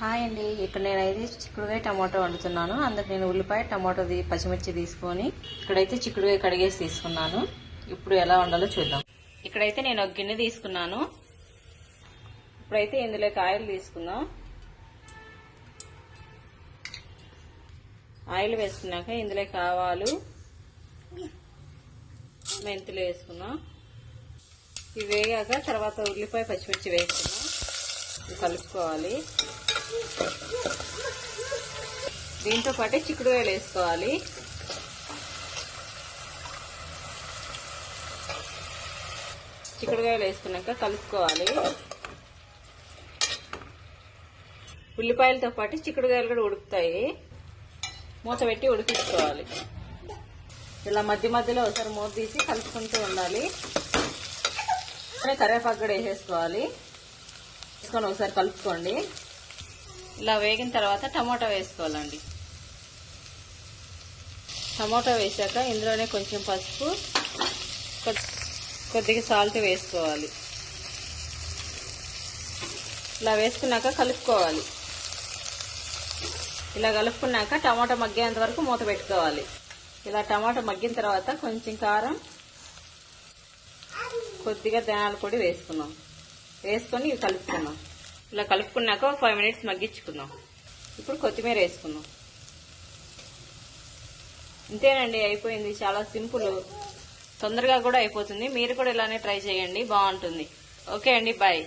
Hi అండి. ఇక్కడ నేనైతే చిక్కుడుకాయ టమాటో వండుతున్నాను. అందుకు నేను ఉల్లిపాయ టమాటో పచ్చిమిర్చి తీసుకొని ఇక్కడైతే చిక్కుడుకాయ కడిగేసి తీసుకున్నాను. ఇప్పుడు ఎలా వండాలో చూద్దాం. ఇక్కడైతే నేను ఒక గిన్నె తీసుకున్నాను. ఇప్పుడైతే ఇందులోకి ఆయిల్ తీసుకుందాం. ఆయిల్ వేసుకున్నాక ఇందులోకి ఆవాలు మెంతులు వేసుకున్నాం ఇవి వేగాక తర్వాత ఉల్లిపాయ పచ్చిమిర్చి వేసుకున్నాం కలుపుకోవాలి. దీంతో పాటే చిక్కుడుకాయలు వేసుకోవాలి. చిక్కుడుకాయలు వేసుకున్నాక కలుపుకోవాలి. ఉల్లిపాయలతో పాటు చిక్కుడుకాయలు కూడా ఉడుకుతాయి. మూత పెట్టి ఉడికించుకోవాలి. ఇలా మధ్య మధ్యలో ఒకసారి మూత తీసి కలుపుకుంటూ ఉండాలి. కరివేపాకు కూడా వేసేసుకోవాలి. వేసుకొని ఒకసారి కలుపుకోండి. ఇలా వేగిన తర్వాత టమాటా వేసుకోవాలండి. టమాటా వేసాక ఇందులోనే కొంచెం పసుపు కొద్దిగా సాల్ట్ వేసుకోవాలి. ఇలా వేసుకున్నాక కలుపుకోవాలి. ఇలా కలుపుకున్నాక టమాటా మగ్గేంత వరకు మూత పెట్టుకోవాలి. ఇలా టమాటా మగ్గిన తర్వాత కొంచెం కారం కొద్దిగా ధనాల పొడి వేసుకున్నాం. వేసుకొని ఇవి కలుపుకుందాం. ఇలా కలుపుకున్నాక ఒక ఫైవ్ మినిట్స్ మగ్గించుకుందాం. ఇప్పుడు కొత్తిమీర వేసుకుందాం. ఇంతేనండి అయిపోయింది. చాలా సింపుల్. తొందరగా కూడా అయిపోతుంది. మీరు కూడా ఇలానే ట్రై చేయండి. బాగుంటుంది. ఓకే అండి బాయ్.